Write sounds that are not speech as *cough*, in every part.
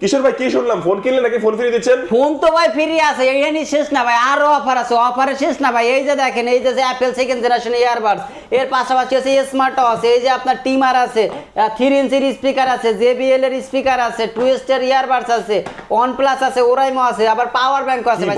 কিশোর ভাই কি শুনলাম? ফোন কিনলে নাকি ফোন ফ্রি দিচ্ছেন? ফোন তো ভাই ফ্রি আছে এইখানে শেষ না ভাই আরও অফার আছে অফারে শেষ না ভাই। এই যে দেখেন এই যে অ্যাপেল সেকেন্ড জেনারেশন ইয়ারবাডস এর পাশাপাশি আছে স্মার্টও আছে এই যে আপনার টিমার আছে থ্রি ইঞ্চির স্পিকার আছে জেবিএল এর স্পিকার আছে টু স্টার ইয়ারবাডস আছে ওয়ান প্লাস আছে ওরাইমো আছে আবার পাওয়ার ব্যাংক আছে ভাই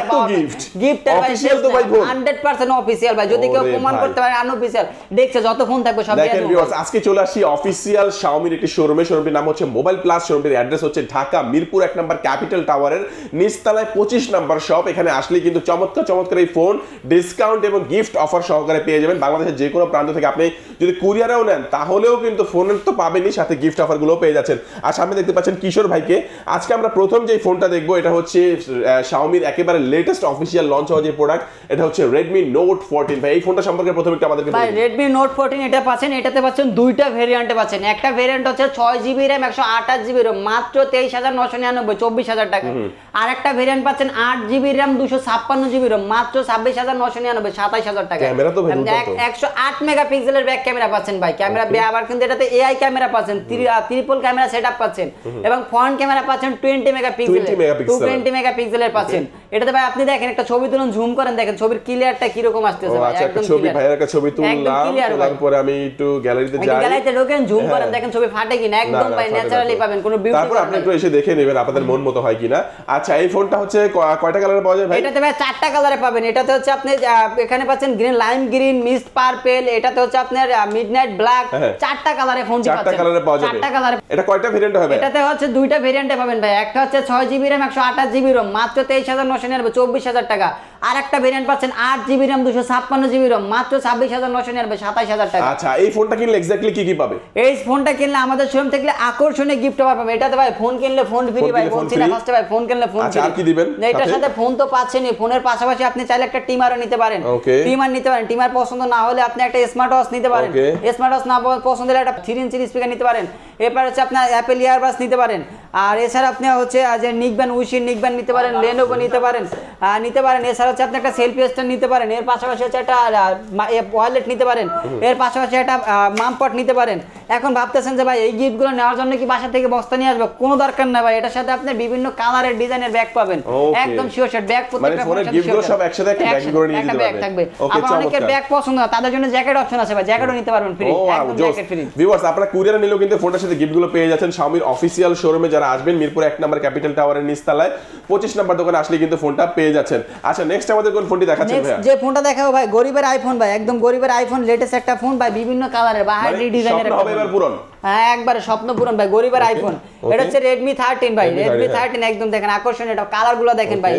এত gift? গিফট Official তো ভাই? হান্ড্রেড পার্সেন্ট অফিসিয়াল ভাই যদি কেউ প্রমাণ করতে পারে আনঅফিসিয়াল দেখছে যত ফোন থাকবে সব দেখেন ভিউয়ার্স আজকে চলে আসি অফিসিয়াল শাওমির একটি শোরুমে শোরুমটির নাম হচ্ছে মোবাইল প্লাস শোরুমটির অ্যাড্রেস হচ্ছে ঢাকা মিরপুর এক নম্বর ক্যাপিটাল টাওয়ারের নিচতলায় পঁচিশ নাম্বার শপ। এখানে আসলে কিন্তু চমৎকার চমৎকার এই ফোন ডিসকাউন্ট এবং গিফট অফার সহকারে পেয়ে যাবেন বাংলাদেশের যে কোনো প্রান্ত থেকে। আপনি যদি কুরিয়ারেও নেন তাহলেও কিন্তু ফোনের তো পাবেনই সাথে গিফট অফারগুলো পেয়ে যাচ্ছেন। আর সামনে দেখতে পাচ্ছেন কিশোর ভাইকে। আজকে আমরা প্রথম যে ফোনটা দেখব এটা হচ্ছে শাওমির একেবারে লেটেস্ট অফিসিয়াল লঞ্চ হওয়া যে প্রোডাক্ট এটা হচ্ছে রেডমি নোট ফোরটিন ভাই এই ফোনটা সম্পর্কে প্রথমে একটু আমাদেরকে ভাই রেডমি নোট ফোরটিন এটা পাচ্ছেন এটাতে পাচ্ছেন দুইটা ভেরিয়েন্টে পাচ্ছেন। একটা ভেরিয়েন্ট হচ্ছে ছয় জিবি র্যাম একশো আঠাশ জিবি র্যাম মাত্র তেইশ হাজার নশো নিরানব্বই চব্বিশ হাজার টাকা। আর একটা ভেরিয়েন্ট পাচ্ছেন আট জিবি র্যাম দুশো ছাপ্পান্ন জিবি র্যাম মাত্র ছাব্বিশ হাজার নশো নিরানব্বই সাতাইশ হাজার টাকা। একশো আট মেগাপিক্সেলের ব্যাক ক্যামেরা পাচ্ছেন ভাই। ক্যামেরা আবার কিন্তু এটাতে এআই ক্যামেরা পাচ্ছেন ত্রিপল ক্যামেরা সেট পাচ্ছেন। এবং ফ্রন্ট ক্যামেরা পাচ্ছেন টোয়েন্টি মেগাপিক্সেল 20 টু টোয়েন্টি মেগাপিক্সেলের পাচ্ছেন। এটাতে ভাই আপনি দেখেন একটা ছবি তুলুন জুম করেন দেখেন ছবির ক্লিয়ারটা কীরকম আসতেছে ভাই আচ্ছা একদম ছবি ভাইয়ের একটা ছবি তুললাম আমি একটু গ্যালারিতে যাই। গ্যালারিতে ঢোকেন জুম করেন হ্যাঁ। দেখেন ছবি ফাটে কিনা একদম ভাই ন্যাচারালি পাবেন কোনো বিউটি আপনি একটু এসে দেখে নেবেন আপনাদের মন মতো হয় কিনা। আচ্ছা এই ফোনটা হচ্ছে কয়টা কালারে পাওয়া যায় ভাই? এটাতে ভাই চারটা কালারে পাবেন। এটাতে হচ্ছে আপনি এখানে পাচ্ছেন green lime green mist purple এটাতে হচ্ছে আপনার মিডনাইট ব্ল্যাক হ্যাঁ। চারটা কালারে ফোন চারটা কালারে পাওয়া যাবে। চারটা কালারে এটা কয়টা ভেরিয়েন্ট হবে? এটাতে হচ্ছে দুইটা ভেরিয়েন্টে পাবেন ভাই। একটা হচ্ছে ছয় জিবি র্যাম একশো আঠাশ জিবি রোম মাত্র তেইশ হাজার নশো নিরানব্বই চব্বিশ হাজার টাকা। আর একটা ভেরিয়েন্ট পাচ্ছেন আট জিবি র্যাম দুশো ছাপ্পান্ন জিবি রোম মাত্র ছাব্বিশ হাজার নশো নিরানব্বই সাতাইশ হাজার টাকা। আচ্ছা এই ফোনটা কিনলে এক্স্যাক্টলি কি কি পাবে? এই ফোনটা কিনলে আমাদের শোরুম থেকে আকর্ষণীয় গিফট পাবে এটাতে ভাই ফোন কিনলে ফোন ফ্রি ভাই বলছি না? ফার্স্টে ভাই ফোন কিনলে ফোন আচ্ছা, free। আর কি দিবেন না, এটার সাথে? ফোন তো পাচ্ছেনই ফোনের পাশাপাশি আপনি চাইলে একটা টিমারও নিতে পারেন. টিমার নিতে পারেন টিমার পছন্দ না হলে আপনি একটা স্মার্ট ওয়াচ নিতে পারেন. স্মার্ট ওয়াচ না পছন্দ হলে একটা থ্রি ইঞ্চির স্পিকার নিতে পারেন। এরপর হচ্ছে আপনার অ্যাপেল ইয়ারবাস নিতে পারেন। আর এছাড়া আপনি হচ্ছে যে নিকব্যান উইশির নিকব্যান নিতে পারেন লেনোভো নিতে পারেন আহ, নিতে পারেন। এছাড়া হচ্ছে আপনি একটা সেলফি স্ট্যান্ড নিতে পারেন। এর পাশাপাশি হচ্ছে একটা ওয়ালেট নিতে পারেন। এর পাশাপাশি একটা মামপট নিতে পারেন। এখন ভাবতেছেন যে ভাই এই গিফটগুলো নেওয়ার জন্য কি বাসা থেকে বস্তা নিয়ে আসবে? কোনো দরকার না ভাই এটার সাথে আপনি বিভিন্ন কালারের ডিজাইনের ব্যাগ পাবেন। একদম শিওর শিওর ব্যাগ প্রত্যেকটা ফোনেরগুলো sure সব একসাথে একটা bag করে নিয়ে একটা দিতে ব্যাগ থাকবে। আবার অনেকের ব্যাগ পছন্দ না তাদের জন্য জ্যাকেট অপশন আছে ভাই জ্যাকেটও নিতে পারবেন ফ্রি একদম জ্যাকেট ফ্রি ভিউয়ার্স আপনারা কুরিয়ারে নিলেও কিন্তু ফোনটার সাথে গিফটগুলো পেয়ে যাচ্ছেন শাওমির অফিসিয়াল শোরুমে যারা আসবেন মিরপুর এক নম্বর ক্যাপিটাল টাওয়ারের নিচতলায়। পঁচিশ নম্বর দোকানে আসলে কিন্তু ফোনটা পেয়ে যাচ্ছেন। আচ্ছা নেক্সট আমাদের কোন ফোনটি দেখাচ্ছেন নেক্সট যে ফোনটা দেখাবো ভাই গরিবের আইফোন ভাই একদম গরিবের আইফোন লেটেস্ট একটা ফোন ভাই বিভিন্ন কালারের বা মানে হাইড্রি ডিজাইনের স্বপ্ন হবে এবার পূরণ। হ্যাঁ একবারে স্বপ্ন পূরণ ভাই গরিবের আইফোন এটা হচ্ছে রেডমি থার্টিন ভাই রেডমি থার্টিন একদম দেখেন আকর্ষণ এটা কালারগুলো দেখেন ভাই।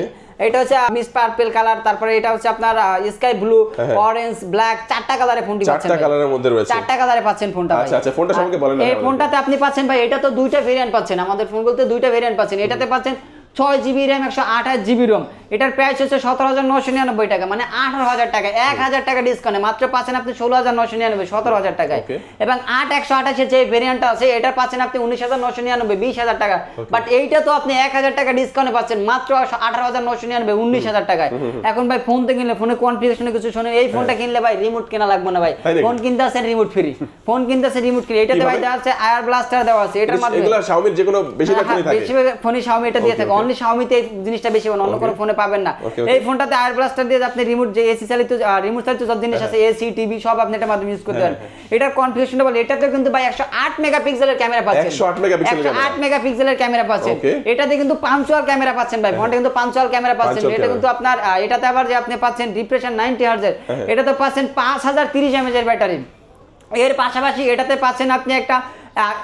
এটা হচ্ছে মিস পার্পল কালার তারপরে এটা হচ্ছে আপনার স্কাই ব্লু হ্যাঁ। অরেঞ্জ ব্ল্যাক চারটা কালারে ফোনটি পাচ্ছেন চারটা কালারের মধ্যে রয়েছে। চারটা কালারে পাচ্ছেন ফোনটা আচ্ছা, আচ্ছা, ফোনটা সম্পর্কে বলেন এই ফোনটাতে আপনি পাচ্ছেন ভাই এটা তো দুইটা ভেরিয়েন্ট পাচ্ছেন। আমাদের ফোন বলতে দুইটা ভেরিয়েন্ট পাচ্ছেন। এটাতে পাচ্ছেন ছয় জিবি র্যাম একশো আঠাশ জিবি রোম এটার প্রাইস হচ্ছে সতেরো হাজার নশো নিরানব্বই টাকা মানে আঠারো হাজার টাকা এক হাজার টাকা ডিসকাউন্টে মাত্র পাচ্ছেন আপনি ষোলো হাজার নশো নিরানব্বই সতেরো হাজার টাকায়। এবং আট একশো আঠাশের যে ভেরিয়েন্টটা আছে এটা পাচ্ছেন আপনি উনিশ হাজার নশো নিরানব্বই বিশ হাজার টাকা। বাট এইটা তো আপনি এক হাজার টাকা ডিসকাউন্টে পাচ্ছেন মাত্র আঠারো হাজার নশো নিরানব্বই উনিশ হাজার টাকায়। এখন ভাই ফোন তো কিনলে ফোনে কনফিগারেশনে কিছু শোনেন এই ফোনটা কিনলে ভাই রিমোট কেনা লাগবে না ভাই। ফোন কিনতে *laughs* আছে রিমোট ফ্রি ফোন কিনতে আছে রিমোট ফ্রি এটাতে ভাই দেওয়া আছে আয়ার ব্লাস্টার দেওয়া আছে এটার মাধ্যমে। শাওমির যে কোনো বেশিরভাগ ফোনই থাকে। বেশিরভাগ ফোনে Xiaomi এটা দিয়ে থাকে. অনলি Xiaomi তে এই জিনিসটা বেশি পাবেন অন্য কোনো ফোনে পাবেন না. এই ফোনটাতে আয়ার ব্লাস্টার দিয়ে আপনি রিমোট যে এসি চালিত রিমোট চালিত সব জিনিস আছে এসি টিভি সব আপনি এটার মাধ্যমে ইউজ করতে পারেন। এটার কনফিগারেশনটা বলে এটাতে কিন্তু ভাই 108 মেগাপিক্সেলের ক্যামেরা পাচ্ছেন। 108 মেগাপিক্সেলের ক্যামেরা। 108 মেগাপিক্সেলের ক্যামেরা পাচ্ছেন। এটাতে কিন্তু পাঞ্চুয়াল ক্যামেরা পাচ্ছেন ভাই ফোনটা কিন্তু পাঞ্চুয়াল ক্যামেরা পাচ্ছেন। এটা কিন্তু আপনার এটাতে আবার যে আপনি পাচ্ছেন রিফ্রেশন 90 হার্জের হ্যাঁ। এটাতে পাচ্ছেন 5030 এমএএইচ এর ব্যাটারি এর পাশাপাশি এটাতে পাচ্ছেন আপনি একটা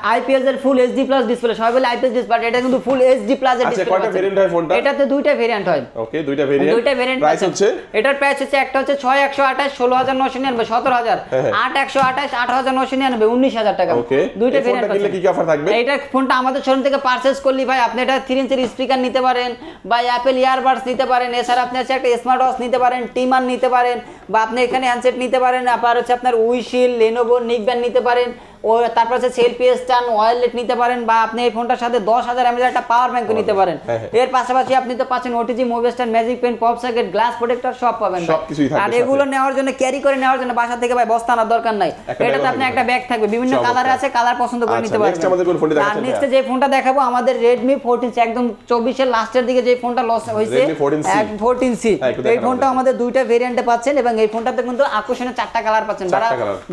আইপিএস এর ফুল এইচডি প্লাস ডিসপ্লে সবাই বলে আইপিএস ডিসপ্লে এটা কিন্তু ফুল এইচডি প্লাস এর আচ্ছা, ডিসপ্লে কয়টা variant হয় ফোনটা? এটাতে দুইটা ভেরিয়েন্ট হয় ওকে দুইটা ভেরিয়েন্ট দুইটা ভেরিয়েন্ট প্রাইস হচ্ছে এটার প্রাইস হচ্ছে একটা হচ্ছে ছয় একশো আঠাশ ষোলো হাজার নশো নিরানব্বই সতেরো হাজার হ্যাঁ, হ্যাঁ। আট একশো আঠাশ আঠারো হাজার নশো নিরানব্বই উনিশ হাজার টাকা Okay. দুইটা ভেরিয়েন্ট কিনলে কি কি offer থাকবে? এইটা ফোনটা আমাদের শোরুম থেকে পারচেস করলি ভাই আপনি এটা থ্রি ইঞ্চের স্পিকার নিতে পারেন বা অ্যাপেল ইয়ারবাডস নিতে পারেন এছাড়া আপনি হচ্ছে একটা স্মার্ট ওয়াচ নিতে পারেন টিমার নিতে পারেন বা আপনি এখানে হ্যান্ডসেট নিতে পারেন আবার হচ্ছে আপনার উইশিল লেনোভো নিকব্যান্ড নিতে পারেন ও তারপর আছে সেলফি স্ট্যান্ড ওয়ারলেট নিতে পারেন বা আপনি এই ফোনটার সাথে দশ হাজার এমএর একটা পাওয়ার ব্যাংক নিতে পারেন। হ্যাঁ, হ্যাঁ। এর পাশাপাশি আপনি তো পাচ্ছেন OTG magic pen pop socket glass protector সব পাবেন আর। এগুলো নেওয়ার জন্য ক্যারি করে নেওয়ার জন্য বাসা থেকে ভাই বস্তা আনার দরকার নাই। এটাতে আপনি একটা ব্যাগ থাকবে। বিভিন্ন কালার আছে কালার পছন্দ করে আচ্ছা, নিতে পারবেন। আর নেক্সট যে ফোনটা দেখাবো আমাদের Redmi 14 একদম 24 এর লাস্টের দিকে যে ফোনটা লস হয়েছে Redmi 14C 14C হ্যাঁ, একটু এই ফোনটা আমাদের। দুইটা ভেরিয়েন্টে পাচ্ছেন এবং এই ফোনটাতে কিন্তু আকর্ষণীয় চারটা কালার পাচ্ছেন।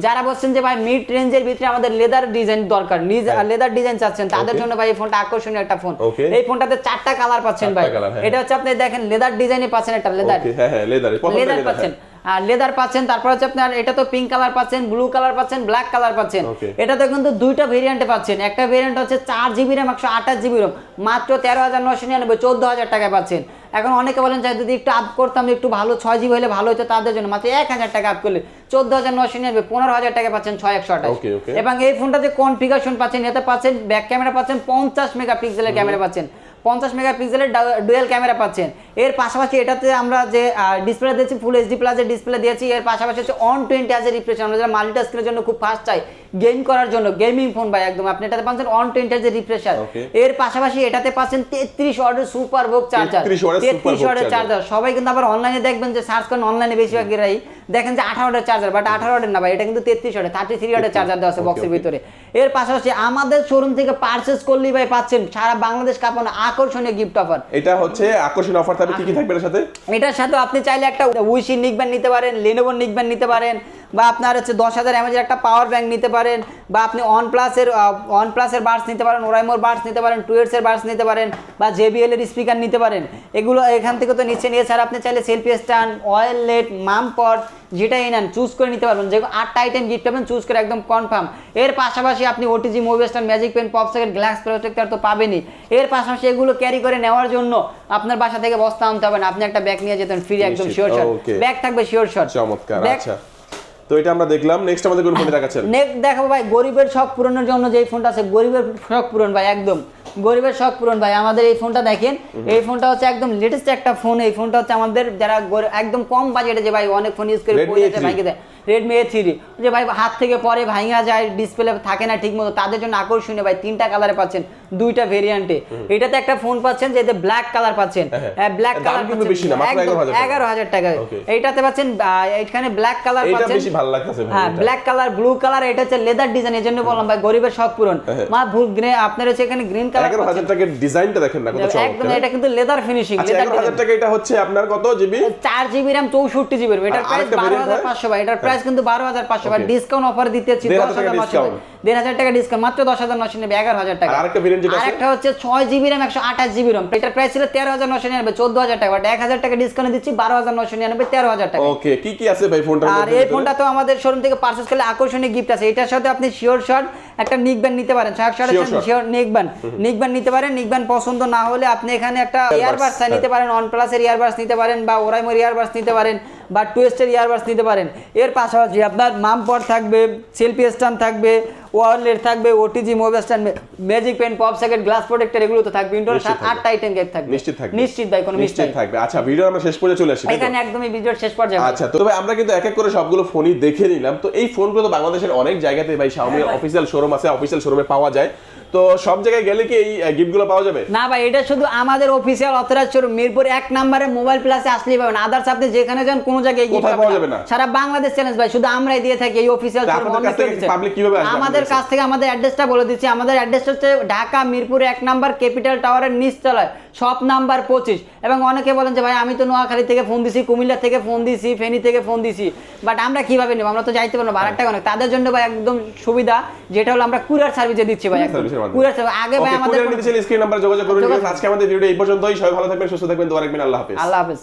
যারা বলছেন যে ভাই মিড রেঞ্জের ভিতরে আমাদের লেদার ডিজাইন দরকার। হ্যাঁ। লেদার ডিজাইন চাচ্ছেন তাদের জন্য ভাই এই ফোনটা আকর্ষণীয় একটা ফোন এই ফোনটাতে চারটা কালার পাচ্ছেন ভাই। হ্যাঁ। এটা হচ্ছে আপনি দেখেন লেদার ডিজাইনে পাচ্ছেন একটা লেদার হ্যাঁ হ্যাঁ লেদার লেদার পাচ্ছেন। আর লেদার পাচ্ছেন তারপর হচ্ছে আপনার এটা তো পিঙ্ক কালার পাচ্ছেন ব্লু কালার পাচ্ছেন ব্ল্যাক কালার পাচ্ছেন। Okay. এটাতে কিন্তু দুইটা ভেরিয়েন্টে পাচ্ছেন। একটা ভেরিয়েন্ট হচ্ছে চার জিবি র্যাম একশো আঠাশ জিবি র্যাম মাত্র তেরো হাজার নশো নিরানব্বই চোদ্দ হাজার টাকায় পাচ্ছেন। এখন অনেকে বলেন যে যদি একটু আপ করতাম একটু ভালো ছয় জিবি হলে ভালো হতো তাদের জন্য। মাত্র এক হাজার টাকা আপ করলে চোদ্দ হাজার নশো নিরানব্বই পনেরো হাজার টাকা পাচ্ছেন ছয় একশো আঠাশ. এবং এই ফোনটা যে কনফিগারেশন পাচ্ছেন এতে পাচ্ছেন ব্যাক ক্যামেরা পাচ্ছেন পঞ্চাশ মেগাপিক্সেলের ক্যামেরা পাচ্ছেন। পঞ্চাশ মেগাপিক্সেলের ডুয়েল ক্যামেরা পাচ্ছেন। এর পাশাপাশি এটাতে আমরা যে ডিসপ্লে দিয়েছি ফুল এইচডি প্লাসের ডিসপ্লে দিয়েছি, এর পাশাপাশি হচ্ছে অন টোয়েন্টি হাজার রিফ্রেশ আমরা যারা মাল্টিটাস্কের জন্য খুব ফাস্ট চাই গেম করার জন্য গেমিং ফোন ভাই একদম। আপনি এটাতে পাচ্ছেন অন টোয়েন্টি হাজার রিফ্রেশার এর পাশাপাশি এটাতে পাচ্ছেন তেত্রিশ ওয়াটের সুপার ভোগ চার্জার 33 watt এর তেত্রিশ charger। চার্জার সবাই কিন্তু আবার অনলাইনে দেখবেন যে সার্চ করেন অনলাইনে বেশিরভাগেরাই দেখেন যে আঠারো ওয়াটের চার্জার বাট আঠারো ওয়াটের না ভাই এটা কিন্তু তেত্রিশ ওয়াটের থার্টি থ্রি ওয়াটের চার্জার দেওয়া আছে বক্সের ভিতরে। এর পাশাপাশি আমাদের শোরুম থেকে পারচেস করলেই ভাই পাচ্ছেন সারা বাংলাদেশ কাপানো আকর্ষণীয় গিফট অফার এটা হচ্ছে আকর্ষণীয় অফার থাকবে কি কি থাকবে এর সাথে? এটার সাথে আপনি চাইলে একটা উইশি নিকব্যান্ড নিতে পারেন লেনোভো নিকব্যান্ড নিতে পারেন বা আপনার হচ্ছে দশ হাজার এমএজের একটা পাওয়ার ব্যাংক নিতে পারেন। বা আপনি ওয়ান প্লাসের ওয়ান প্লাসের বার্স নিতে পারেন ওরাইমোর বার্স নিতে পারেন টুয়েটসের বার্স নিতে পারেন বা জেবিএল এর স্পিকার নিতে পারেন। এগুলো এখান থেকে তো নিচ্ছেন। এছাড়া আপনি চাইলে সেলফি স্ট্যান্ড অয়েল লেট মামপট যেটাই নেন চুজ করে নিতে পারবেন। যে আটটা আইটেম গিফট পাবেন চুজ করে একদম কনফার্ম এর পাশাপাশি আপনি OTG movie stand magic pen pop second glass protector তো পাবেনই। এর পাশাপাশি এগুলো ক্যারি করে নেওয়ার জন্য আপনার বাসা থেকে বস্তা আনতে হবে না। আপনি একটা ব্যাগ নিয়ে যেতেন ফ্রি একদম শিওর শট ব্যাগ থাকবে শিওর শট চমৎকার। আচ্ছা। তো এটা আমরা দেখলাম। নেক্সট আমাদের কোন ফোনটা দেখাচ্ছেন? নেক্সট দেখাবো ভাই গরিবের শখ পূরণের জন্য যেই ফোনটা আছে গরিবের শখ পূরণ ভাই একদম। গরিবের শখ পূরণ ভাই আমাদের এই ফোনটা দেখেন। এই ফোনটা হচ্ছে একদম লেটেস্ট একটা ফোন এই ফোনটা হচ্ছে আমাদের যারা একদম কম বাজেটে যে ভাই অনেক ফোন ইউজ করে Redmi পড়ে যাচ্ছে A3 ভাইকে দেয়। রেডমি এ থ্রি যে ভাই হাত থেকে পরে ভাঙা যায় ডিসপ্লে থাকে না ঠিক মতো তাদের জন্য আকর্ষণীয় ভাই তিনটা কালারে পাচ্ছেন দুইটা ভেরিয়েন্টে এটাতে একটা ফোন পাচ্ছেন যে ব্ল্যাক কালার পাচ্ছেন। হ্যাঁ। ব্ল্যাক কালার কিন্তু বেশি না, মাত্র 11,000 টাকা। এগারো হাজার টাকা। এইটাতে পাচ্ছেন এখানে ব্ল্যাক কালার পাচ্ছেন। বেশি ভালো লাগতেছে হ্যাঁ ব্ল্যাক কালার ব্লু কালার এটা হচ্ছে লেদার ডিজাইন এর জন্য বললাম ভাই গরিবের শখ পূরণ। হ্যাঁ। মা ভুল গ্রে আপনার হচ্ছে এখানে গ্রিন কালার এগারো হাজার টাকার ডিজাইনটা দেখেন না কত একদম এটা কিন্তু লেদার ফিনিশিং আচ্ছা লেদার এগারো হাজার টাকা এটা হচ্ছে আপনার কত জিবি চার জিবি র্যাম চৌষট্টি জিবি এটার প্রাইস আরেকটা বারো variant হাজার হয়? পাঁচশো ভাই এটার প্রাইস কিন্তু বারো হাজার পাঁচশো বা ডিসকাউন্ট অফার দিতেছি দশ হাজার নশো। দেড় হাজার টাকা ডিসকাউন্ট মাত্র দশ হাজার নশো নেবে এগারো হাজার টাকা। আর আরেকটা হচ্ছে ছয় জিবি রাম একশো আঠাশ জিবি র্যাম এটার প্রাইস ছিল তেরো হাজার নশো নিরানব্বই চোদ্দ হাজার টাকা। বাট এক হাজার টাকা ডিসকাউন্ট দিচ্ছি বারো হাজার নশো নিরানব্বই তেরো হাজার টাকা। ওকে কি কি আছে ভাই ফোনটা আর এই? ফোনটা তো আমাদের শোরুম থেকে পার্সেস করলে আকর্ষণীয় গিফট আছে। এটার সাথে আপনি শিওর শট একটা নিক ব্যান্ড নিতে পারেন Sure sure neck band neck band নিতে পারেন নিক ব্যান্ড পছন্দ না হলে আপনি এখানে একটা এয়ার ইয়ারবাডস হ্যাঁ। নিতে পারেন অন প্লাসের ইয়ারবাডস নিতে পারেন বা ওরাইমোর ইয়ারবাডস নিতে পারেন বা টুয়েস্টের ইয়ারবাস নিতে পারেন। এর পাশাপাশি আপনার মামপট থাকবে সেলফি স্ট্যান্ড থাকবে ওয়ারলেট থাকবে OTG mobile stand magic pen pop second glass protector এগুলো তো থাকবে। ইনডোর সাত। আটটা আইটেম গেট থাকবে। নিশ্চিত থাকবে। নিশ্চিত ভাই কোনো নিশ্চিত থাকবে। আচ্ছা ভিডিও আমরা শেষ পর্যন্ত চলে আসি এখানে একদমই ভিডিওর শেষ পর্যায়ে আচ্ছা তো ভাই আমরা কিন্তু এক এক করে সবগুলো ফোনই দেখে নিলাম। তো এই ফোনগুলো তো বাংলাদেশের অনেক জায়গাতে ভাই শাওমির অফিসিয়াল শোরুম আছে অফিসিয়াল শোরুমে পাওয়া যায়। তো সব জায়গায় গেলে কি এই গিফটগুলো পাওয়া যাবে? না ভাই এটা শুধু আমাদের অফিসিয়াল অথরাইজ শোরুম মিরপুর এক নম্বরে মোবাইল প্লাসে আসলেই পাবেন। আদার্স আপনি যেখানে যান কোনো জায়গায় গিফট পাওয়া যাবে না? সারা বাংলাদেশ চ্যালেঞ্জ ভাই শুধু আমরাই দিয়ে থাকি এই অফিসিয়াল শোরুম পাবলিক কীভাবে আসবে আমাদের কাছ থেকে আমাদের অ্যাড্রেসটা বলে দিচ্ছি। আমাদের অ্যাড্রেস হচ্ছে ঢাকা মিরপুর এক নাম্বার ক্যাপিটাল টাওয়ারের নিচতলায়। শপ নাম্বার পঁচিশ। এবং অনেকে বলেন যে ভাই আমি তো নোয়াখালী থেকে ফোন দিছি কুমিল্লা থেকে ফোন দিছি ফেনী থেকে ফোন দিছি। বাট আমরা কীভাবে নেব? আমরা তো যাইতে পারব ভাড়ার ভাড়াটা অনেক তাদের জন্য ভাই একদম সুবিধা যেটা হলো আমরা কুরিয়ার সার্ভিসে দিচ্ছি ভাই। Courier service. আগে ভাই আমাদের স্ক্রিন নাম্বার যোগাযোগ করুন। আজকে আমাদের ভিডিও এই পর্যন্তই। সবাই ভালো থাকবেন সুস্থ থাকবেন। দোয়া রাখবেন। আল্লাহ হাফেজ। আল্লাহ হাফেজ।